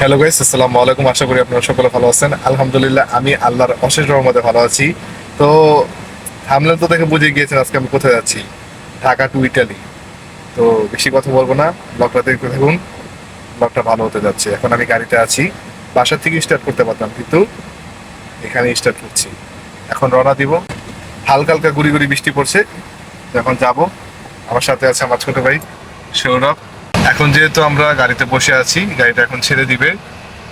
Hello guys আসসালামু আলাইকুম। আশা করি আপনারা সকলে ভালো আছেন। আলহামদুলিল্লাহ, আমি আল্লাহর অশেষ রহমতে ভালো আছি। তো থামলেন তো দেখে বুঝে গিয়েছেন আজকে আমি কোথায় যাচ্ছি। ঢাকা টু ইটালি তো, বেশি কথা বলব না। ব্লগটা দেখতে থাকুন। ব্লগটা ভালো হতে যাচ্ছে। এখন আমি গাড়িতে আছি। বাসা থেকে স্টার্ট করতে পারতাম, কিন্তু এখানে স্টার্ট করছি। এখন রওনা দিব। হালকা হালকা গুড়ি গুড়ি বৃষ্টি পড়ছে। এখন যাব। আমার সাথে আছে আমার ছোট ভাই, সৌরভ। এখন যেহেতু আমরা গাড়িতে বসে আছি, গাড়িটা এখন ছেড়ে দিবে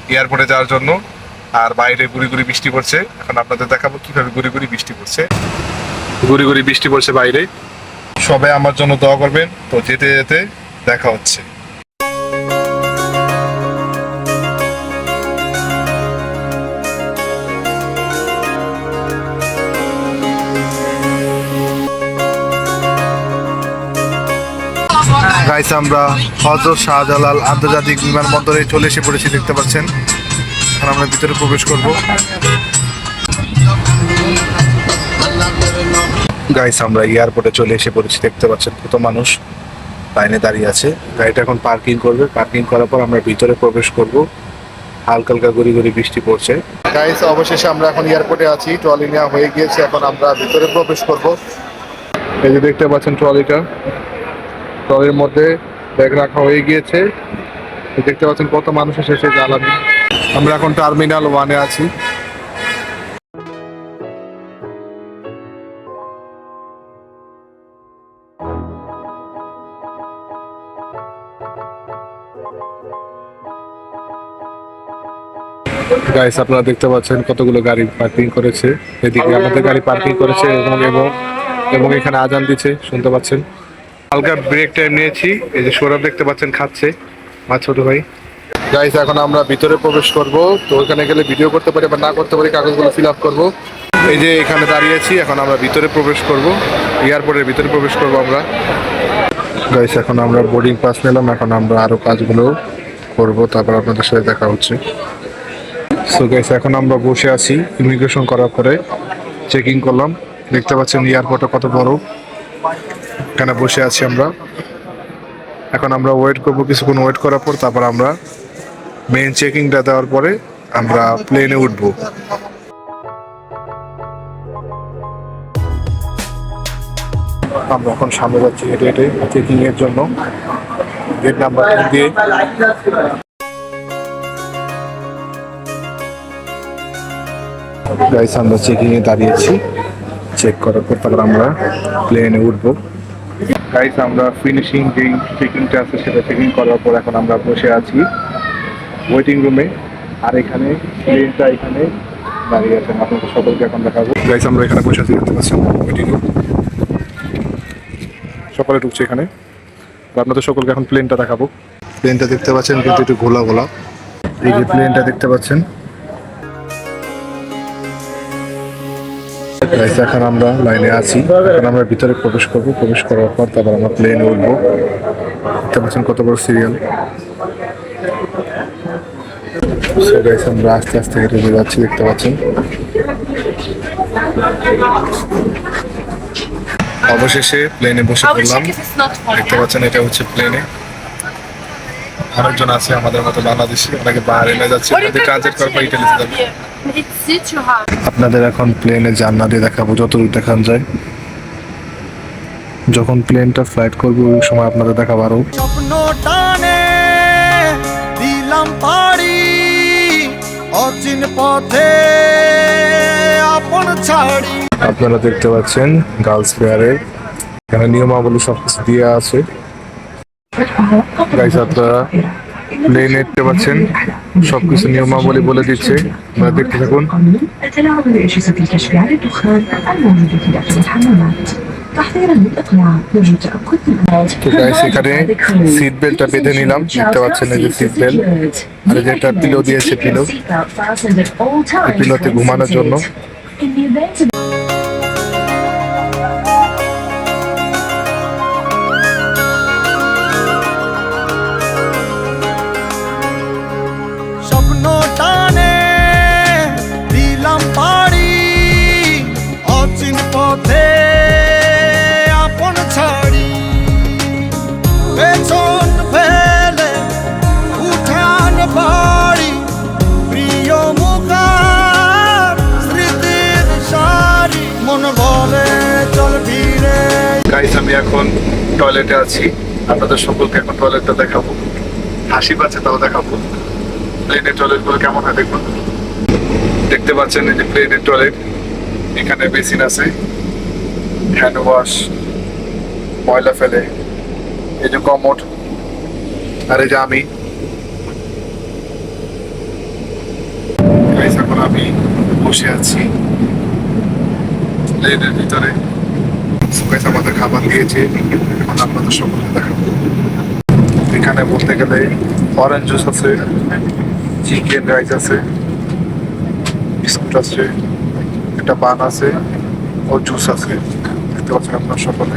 এয়ারপোর্টে যাওয়ার জন্য। আর বাইরে গুড়ি গুড়ি বৃষ্টি পড়ছে। এখন আপনাদের দেখাবো কীভাবে গুড়ি গুড়ি বৃষ্টি পড়ছে। গুড়ি গুড়ি বৃষ্টি পড়ছে বাইরে। সবাই আমার জন্য দোয়া করবেন। তো যেতে যেতে দেখা হচ্ছে। গাইস, আমরা হজরত শাহজালাল আন্তর্জাতিক বিমানবন্দরে চলে এসে পড়েছি, দেখতে পাচ্ছেন। এখন আমরা ভিতরে প্রবেশ করব। গাইস, আমরা এয়ারপোর্টে চলে এসে পড়েছি, দেখতে পাচ্ছেন কত মানুষ লাইনে দাঁড়িয়ে আছে। গাড়িটা এখন পার্কিং করবে। পার্কিং করার পর আমরা ভিতরে প্রবেশ করব। হালকা হালকা গুড়ি গুড়ি বৃষ্টি পড়ছে। গাইস, অবশেষে আমরা এখন এয়ারপোর্টে আছি। ট্রলি নেওয়া হয়ে গিয়েছে। এখন আমরা ভিতরে প্রবেশ করব। এই যে দেখতে পাচ্ছেন ট্রলিটা। ট্রলির মধ্যে ব্যাগ রাখা হয়ে গিয়েছে। দেখতে পাচ্ছেন কত মানুষ এসেছে জ্বালানি। আমরা এখন টার্মিনাল ওয়ানে আছি। গাইস আপনারা দেখতে পাচ্ছেন কতগুলো গাড়ি পার্কিং করেছে। এদিকে আমাদের গাড়ি পার্কিং করেছে এবং এবং এবং এখানে আজান দিচ্ছে, শুনতে পাচ্ছেন। হালকা ব্রেক টাইম নিয়েছি। এই যে সৌরভ দেখতে পাচ্ছেন, খাচ্ছে। মা, ছোট ভাই। গাইস এখন আমরা ভিতরে প্রবেশ করব। তো ওখানে গেলে ভিডিও করতে পারি, বা না করতে পারি, কাগজগুলো ফিল আপ করব। এই যে এখানে দাঁড়িয়েছি এখন আমরা ভিতরে প্রবেশ করব। এয়ারপোর্টের ভিতরে প্রবেশ করব আমরা। গাইস এখন আমরা বোর্ডিং পাস নিলাম, এখন আমরা আরও কাজগুলো করব, তারপর আপনাদের সাথে দেখা হচ্ছে। সো গাইস এখন আমরা বসে আছি ইমিগ্রেশন করার পরে। চেকিং করলাম। দেখতে পাচ্ছেন এয়ারপোর্টটা কত বড়। এখানে বসে আছি আমরা। এখন আমরা ওয়েট করব, কিছুক্ষণ ওয়েট করার পর তারপর আমরা মেইন চেকিংটা দেওয়ার পরে আমরা প্লেনে উঠব। আমরা এখন সামনে যাচ্ছি হেঁটে হেঁটে চেকিং এর জন্য গেট নাম্বার দিয়ে। গাইস আমরা চেকিং এ দাঁড়িয়েছি। চেক করার পর তারপর আমরা প্লেনে উঠবো। গাইস আমরা ফিনিশিং যেই চেকিংটা আছে সেটা চেকিং করার পর এখন আমরা বসে আছি ওয়েটিং রুমে আর এখানে প্লেনটা এখানে দাঁড়িয়ে আছেন। আপনাদের সকলকে এখন দেখাবো। গাইস আমরা এখানে বসে আছি, দেখতে পাচ্ছেন ওয়েটিং রুম সকলে ঢুকছে এখানে। আপনাদের সকলকে এখন প্লেনটা দেখাবো। প্লেনটা দেখতে পাচ্ছেন, কিন্তু একটু ঘোলা ঘোলা এই যে প্লেনটা দেখতে পাচ্ছেন এখন আমরা লাইনে আছি। এখন আমরা ভিতরে প্রবেশ করব। প্রবেশ করার পর তারপর আমরা প্লেনে উঠবো। দেখতে পাচ্ছেন কত বড় সিরিয়াল সো গাইস আমরা আস্তে আস্তে হেঁটে যাচ্ছি দেখতে পাচ্ছেন। অবশেষে প্লেনে বসে পড়লাম। দেখতে পাচ্ছেন এটা হচ্ছে প্লেনে আরেকজন আছে আমাদের মতো বাংলাদেশি ওনাকে যাচ্ছে। What do you ওনাদের পর you? ইটালিতে যাবে। Here? It's seat you have. আপনাদের এখন প্লেনে জান্নাতে দেখাবো যতদূর দেখান যায় যখন প্লেনটা ফ্লাইট করব ওই সময় আপনাদের দেখাবো আরও স্বপ্ন টানে দিলাম পাড়ি অচিন পথে আপন ছাড়ি আপনারা দেখতে পাচ্ছেন গার্লস ফেয়ারের এখানে নিয়মাবলী সবকিছু দিয়ে আছে গাইস আপনারা দেখতে পাচ্ছেন। সবকিছু নিয়মাবলী বলে দিচ্ছে। দেখতে থাকুন। বেঁধে নিলাম। যে সিট বেল্ট যেটা পিলো দিয়েছে পিলো পিলোতে ঘুমানোর জন্য। টয়লেটে আছি। আপনাদের সকলকে এখন টয়লেটটা দেখাবো। হাসি পাচ্ছে, তাও দেখাবো। প্লেনের টয়লেটগুলো কেমন হয় দেখুন। দেখতে পাচ্ছেন এই যে প্লেনের টয়লেট এখানে বেসিন আছে। হ্যান্ড ওয়াশ ময়লা ফেলে। এই যে কমোড। আর এই যে আমি। এখন আমি বসে আছি। প্লেনের ভিতরে। আমাদের খাবার দিয়েছে। এখন আপনাদের সকলকে দেখাবো। এখানে বলতে গেলে অরেঞ্জ জুস আছে চিকেন রাইস আছে বিস্কুট আছে, একটা পান আছে, ও জুস আছে। দেখতে পাচ্ছেন আপনার সকলে।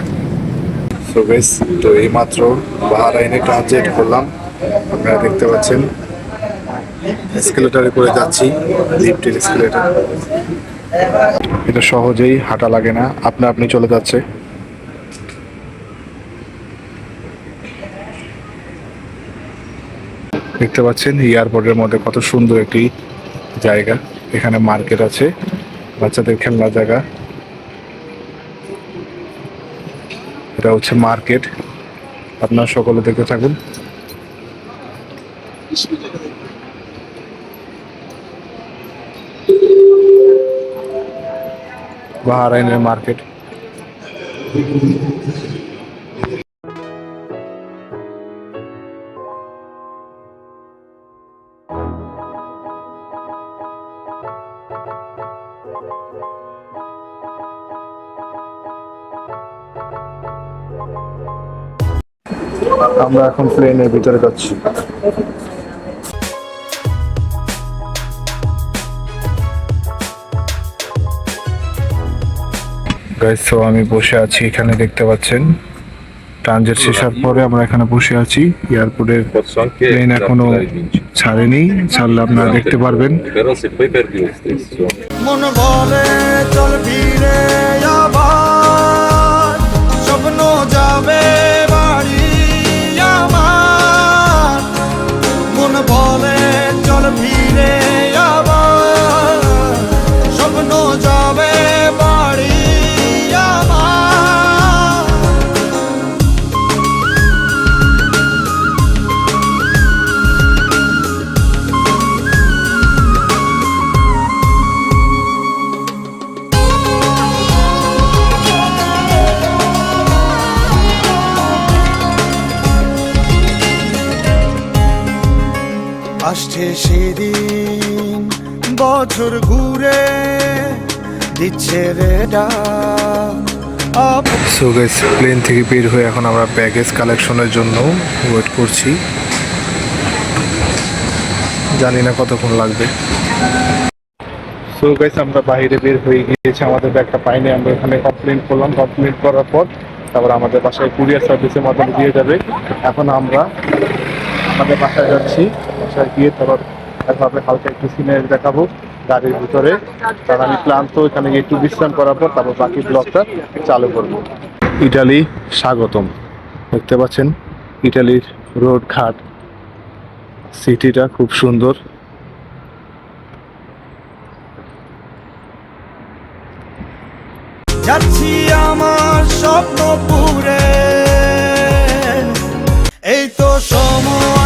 গাইস তো এই মাত্র বাহারাইনে ট্রানজিট করলাম। আপনারা দেখতে পাচ্ছেন। এসকেলেটারে করে যাচ্ছি লিফটের এসকেলেটার এটা সহজেই হাঁটা লাগে না। আপনা আপনি চলে যাচ্ছে। দেখতে পাচ্ছেন, এয়ারপোর্টের মধ্যে কত সুন্দর একটি জায়গা। এখানে মার্কেট আছে, বাচ্চাদের খেলনার জায়গা। এটা হচ্ছে মার্কেট। আপনারা সকলে দেখতে থাকুন। বাহারাইনের মার্কেট। আমরা এখন প্লেনের ভিতরে যাচ্ছি। গাইস তো আমি বসে আছি এখানে দেখতে পাচ্ছেন। ট্রানজিট শেষ হওয়ার পরে আমরা এখানে বসে আছি। এয়ারপোর্টের প্লেন এখনও ছাড়েনি। ছাড়লে আপনারা দেখতে পারবেন। আসছে সেদিন, বছর ঘুরে দিচ্ছে রে সো গাইস প্লেন থেকে বের হয়ে এখন আমরা ব্যাগেজ কালেকশনের জন্য ওয়েট করছি। জানি না কতক্ষণ লাগবে। সো গাইস আমরা বাইরে বের হয়ে গিয়েছি, আমাদের ব্যাগটা পাইনি, আমরা এখানে কমপ্লেন করলাম। কমপ্লেন করার পর তারপর আমাদের বাসায় কুরিয়ার সার্ভিসের মাধ্যমে দিয়ে যাবে। এখন আমরা আমাদের বাসায় যাচ্ছি। বাসায় গিয়ে তারপর এভাবে হালকা একটু সিনারি দেখাবো গাড়ির ভিতরে। কারণ আমি ক্লান্ত, এখানে একটু বিশ্রাম করার পর তারপর বাকি ব্লগটা চালু করব। ইটালি স্বাগতম। দেখতে পাচ্ছেন, ইটালির রোড ঘাট। সিটিটা খুব সুন্দর। যাচ্ছি আমার স্বপ্ন পুরে এই তো সময়